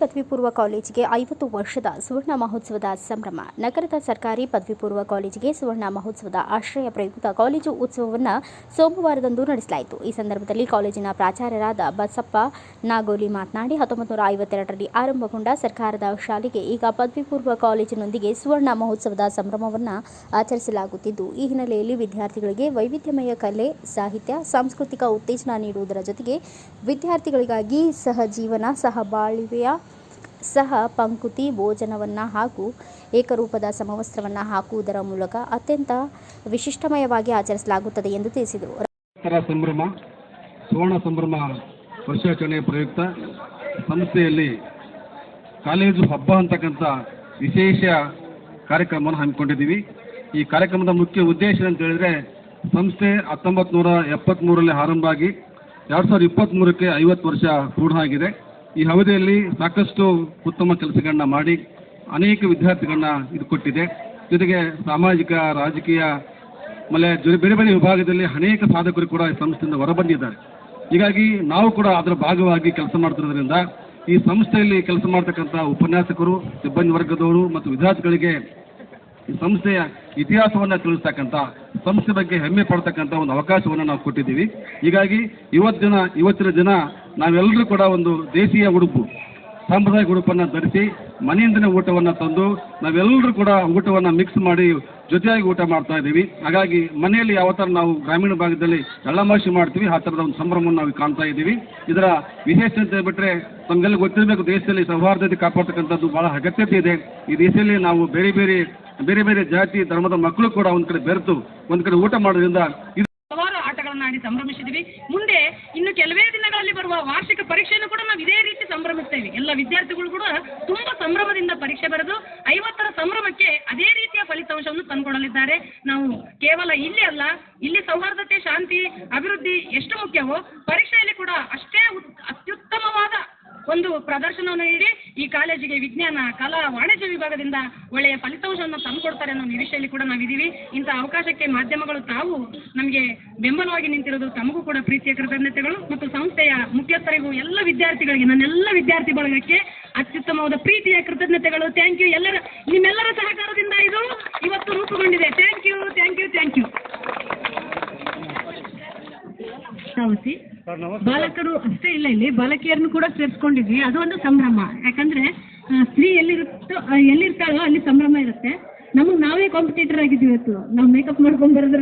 ಪದವಿ ಪೂರ್ವ ಕಾಲೇಜಿಗೆ ಐವತ್ತು ವರ್ಷದ ಸುವರ್ಣ ಮಹೋತ್ಸವದ ಸಂಭ್ರಮ. ನಗರದ ಸರ್ಕಾರಿ ಪದವಿ ಪೂರ್ವ ಕಾಲೇಜಿಗೆ ಸುವರ್ಣ ಮಹೋತ್ಸವದ ಆಶ್ರಯ ಪ್ರಯುಕ್ತ ಕಾಲೇಜು ಉತ್ಸವವನ್ನು ಸೋಮವಾರದಂದು ನಡೆಸಲಾಯಿತು. ಈ ಸಂದರ್ಭದಲ್ಲಿ ಕಾಲೇಜಿನ ಪ್ರಾಚಾರ್ಯರಾದ ಬಸಪ್ಪ ನಾಗೋಲಿ ಮಾತನಾಡಿ ಹತ್ತೊಂಬತ್ತು ನೂರ ಐವತ್ತೆರಡರಲ್ಲಿ ಆರಂಭಗೊಂಡ ಸರ್ಕಾರದ ಶಾಲೆಗೆ ಈಗ ಪದವಿ ಪೂರ್ವ ಕಾಲೇಜಿನೊಂದಿಗೆ ಸುವರ್ಣ ಮಹೋತ್ಸವದ ಸಂಭ್ರಮವನ್ನು ಆಚರಿಸಲಾಗುತ್ತಿದ್ದು, ಈ ಹಿನ್ನೆಲೆಯಲ್ಲಿ ವಿದ್ಯಾರ್ಥಿಗಳಿಗೆ ವೈವಿಧ್ಯಮಯ ಕಲೆ, ಸಾಹಿತ್ಯ, ಸಾಂಸ್ಕೃತಿಕ ಉತ್ತೇಜನ ನೀಡುವುದರ ಜೊತೆಗೆ ವಿದ್ಯಾರ್ಥಿಗಳಿಗಾಗಿ ಸಹಜೀವನ ಸಹಬಾಳ್ವೆಯ ಸಹ ಪಂಕುತಿ ಭೋಜನವನ್ನು ಹಾಗೂ ಏಕರೂಪದ ಸಮವಸ್ತ್ರವನ್ನು ಹಾಕುವುದರ ಮೂಲಕ ಅತ್ಯಂತ ವಿಶಿಷ್ಟಮಯವಾಗಿ ಆಚರಿಸಲಾಗುತ್ತದೆ ಎಂದು ತಿಳಿಸಿದರು. ಸಂಭ್ರಮ, ಸುವರ್ಣ ಸಂಭ್ರಮ ವರ್ಷಾಚರಣೆ ಪ್ರಯುಕ್ತ ಸಂಸ್ಥೆಯಲ್ಲಿ ಕಾಲೇಜು ಹಬ್ಬ ಅಂತಕ್ಕಂಥ ವಿಶೇಷ ಕಾರ್ಯಕ್ರಮವನ್ನು ಹಮ್ಮಿಕೊಂಡಿದ್ದೀವಿ. ಈ ಕಾರ್ಯಕ್ರಮದ ಮುಖ್ಯ ಉದ್ದೇಶ ಅಂತ ಹೇಳಿದ್ರೆ ಸಂಸ್ಥೆ ಹತ್ತೊಂಬತ್ತು ನೂರ ಎಪ್ಪತ್ತ್ಮೂರರಲ್ಲಿ ಆರಂಭ ಆಗಿ ಎರಡು ಸಾವಿರದ ಇಪ್ಪತ್ತ್ಮೂರಕ್ಕೆ ಐವತ್ತು ವರ್ಷ ಪೂರ್ಣ ಆಗಿದೆ. ಈ ಅವಧಿಯಲ್ಲಿ ಸಾಕಷ್ಟು ಉತ್ತಮ ಕೆಲಸಗಳನ್ನ ಮಾಡಿ ಅನೇಕ ವಿದ್ಯಾರ್ಥಿಗಳನ್ನ ಇದು ಕೊಟ್ಟಿದೆ. ಜೊತೆಗೆ ಸಾಮಾಜಿಕ, ರಾಜಕೀಯ, ಆಮೇಲೆ ಬೇರೆ ಬೇರೆ ವಿಭಾಗದಲ್ಲಿ ಅನೇಕ ಸಾಧಕರು ಕೂಡ ಈ ಸಂಸ್ಥೆಯಿಂದ ಹೊರಬಂದಿದ್ದಾರೆ. ಹೀಗಾಗಿ ನಾವು ಕೂಡ ಅದರ ಭಾಗವಾಗಿ ಕೆಲಸ ಮಾಡ್ತಿರೋದ್ರಿಂದ ಈ ಸಂಸ್ಥೆಯಲ್ಲಿ ಕೆಲಸ ಮಾಡ್ತಕ್ಕಂಥ ಉಪನ್ಯಾಸಕರು, ಸಿಬ್ಬಂದಿ ವರ್ಗದವರು ಮತ್ತು ವಿದ್ಯಾರ್ಥಿಗಳಿಗೆ ಈ ಸಂಸ್ಥೆಯ ಇತಿಹಾಸವನ್ನು ತಿಳಿಸ್ತಕ್ಕಂಥ, ಸಂಸ್ಥೆ ಬಗ್ಗೆ ಹೆಮ್ಮೆ ಪಡ್ತಕ್ಕಂಥ ಒಂದು ಅವಕಾಶವನ್ನು ನಾವು ಕೊಟ್ಟಿದ್ದೀವಿ. ಹೀಗಾಗಿ ಇವತ್ತು ದಿನ, ಇವತ್ತಿನ ದಿನ ನಾವೆಲ್ಲರೂ ಕೂಡ ಒಂದು ದೇಶೀಯ ಉಡುಪು, ಸಾಂಪ್ರದಾಯಿಕ ಉಡುಪನ್ನು ಧರಿಸಿ ಮನೆಯಿಂದನೇ ಊಟವನ್ನು ತಂದು ನಾವೆಲ್ಲರೂ ಕೂಡ ಊಟವನ್ನು ಮಿಕ್ಸ್ ಮಾಡಿ ಜೊತೆಯಾಗಿ ಊಟ ಮಾಡ್ತಾ ಇದ್ದೀವಿ. ಹಾಗಾಗಿ ಮನೆಯಲ್ಲಿ ಯಾವ ಥರ ನಾವು ಗ್ರಾಮೀಣ ಭಾಗದಲ್ಲಿ ಎಳ್ಳಮಾಸಿ ಮಾಡ್ತೀವಿ, ಆ ಥರದ ಒಂದು ಸಂಭ್ರಮವನ್ನು ನಾವು ಕಾಣ್ತಾ ಇದ್ದೀವಿ. ಇದರ ವಿಶೇಷ ಅಂತ ಬಿಟ್ಟರೆ ನಮಗೆಲ್ಲ ಗೊತ್ತಿರಬೇಕು, ದೇಶದಲ್ಲಿ ಸೌಹಾರ್ದತೆ ಕಾಪಾಡ್ತಕ್ಕಂಥದ್ದು ಬಹಳ ಅಗತ್ಯತೆ ಇದೆ. ಈ ದೇಶದಲ್ಲಿ ನಾವು ಬೇರೆ ಬೇರೆ ಬೇರೆ ಬೇರೆ ಜಾತಿ, ಧರ್ಮದ ಮಕ್ಕಳು ಕೂಡ ಒಂದು ಕಡೆ ಬೆರೆತು, ಒಂದು ಕಡೆ ಊಟ ಮಾಡೋದ್ರಿಂದ ಹಲವಾರು ಆಟಗಳನ್ನು ಆಡಿ ಸಂಭ್ರಮಿಸಿದ್ವಿ. ಮುಂದೆ ಇನ್ನು ಕೆಲವೇ ದಿನಗಳಲ್ಲಿ ಬರುವ ವಾರ್ಷಿಕ ಪರೀಕ್ಷೆಯನ್ನು ಕೂಡ ನಾವು ಇದೇ ರೀತಿ ಸಂಭ್ರಮಿಸ್ತೇವೆ. ಎಲ್ಲ ವಿದ್ಯಾರ್ಥಿಗಳು ಕೂಡ ತುಂಬಾ ಸಂಭ್ರಮದಿಂದ ಪರೀಕ್ಷೆ ಬರೆದು ಐವತ್ತರ ಸಂಭ್ರಮಕ್ಕೆ ಅದೇ ರೀತಿಯ ಫಲಿತಾಂಶವನ್ನು ತಂದುಕೊಡಲಿದ್ದಾರೆ. ನಾವು ಕೇವಲ ಇಲ್ಲಿ ಅಲ್ಲ, ಇಲ್ಲಿ ಸೌಹಾರ್ದತೆ, ಶಾಂತಿ, ಅಭಿವೃದ್ಧಿ ಎಷ್ಟು ಮುಖ್ಯವೋ, ಪರೀಕ್ಷೆಯಲ್ಲಿ ಕೂಡ ಅಷ್ಟೇ ಅತ್ಯುತ್ತಮವಾದ ಒಂದು ಪ್ರದರ್ಶನವನ್ನು ನೀಡಿ ಈ ಕಾಲೇಜಿಗೆ ವಿಜ್ಞಾನ, ಕಲಾ, ವಾಣಿಜ್ಯ ವಿಭಾಗದಿಂದ ಒಳ್ಳೆಯ ಫಲಿತಾಂಶವನ್ನು ತಂದುಕೊಡ್ತಾರೆ ಅನ್ನೋ ನಿರೀಕ್ಷೆಯಲ್ಲಿ ಕೂಡ ನಾವಿದ್ದೀವಿ. ಇಂಥ ಅವಕಾಶಕ್ಕೆ ಮಾಧ್ಯಮಗಳು ತಾವು ನಮಗೆ ಬೆಂಬಲವಾಗಿ ನಿಂತಿರೋದು ತಮಗೂ ಕೂಡ ಪ್ರೀತಿಯ ಕೃತಜ್ಞತೆಗಳು ಮತ್ತು ಸಂಸ್ಥೆಯ ಮುಖ್ಯಸ್ಥರಿಗೂ ಎಲ್ಲ ವಿದ್ಯಾರ್ಥಿಗಳಿಗೆ, ನನ್ನೆಲ್ಲ ವಿದ್ಯಾರ್ಥಿ ಬಳಗಕ್ಕೆ ಅತ್ಯುತ್ತಮವಾದ ಪ್ರೀತಿಯ ಕೃತಜ್ಞತೆಗಳು. ಥ್ಯಾಂಕ್ ಯು ಎಲ್ಲರ, ನಿಮ್ಮೆಲ್ಲರ ಸಹಕಾರದಿಂದ ಇದು ಇವತ್ತು ರೂಪುಗೊಂಡಿದೆ. Thank you thank you thank you ಬಾಲಕರು ಅಷ್ಟೇ ಇಲ್ಲ ಇಲ್ಲಿ. ಬಾಲಕಿಯರನ್ನು ಕೂಡ ಸೇರಿಸ್ಕೊಂಡಿದ್ವಿ. ಅದು ಒಂದು ಸಂಭ್ರಮ. ಯಾಕಂದ್ರೆ ಸ್ತ್ರೀ ಎಲ್ಲಿರುತ್ತೋ ಎಲ್ಲಿರ್ತಾಳೋ ಅಲ್ಲಿ ಸಂಭ್ರಮ ಇರುತ್ತೆ. ನಮಗ್ ನಾವೇ ಕಾಂಪಿಟೇಟರ್ ಆಗಿದ್ವಿ ಇವತ್ತು. ನಾವು ಮೇಕಪ್ ಮಾಡ್ಕೊಂಡ್ ಬರೋದ್ರ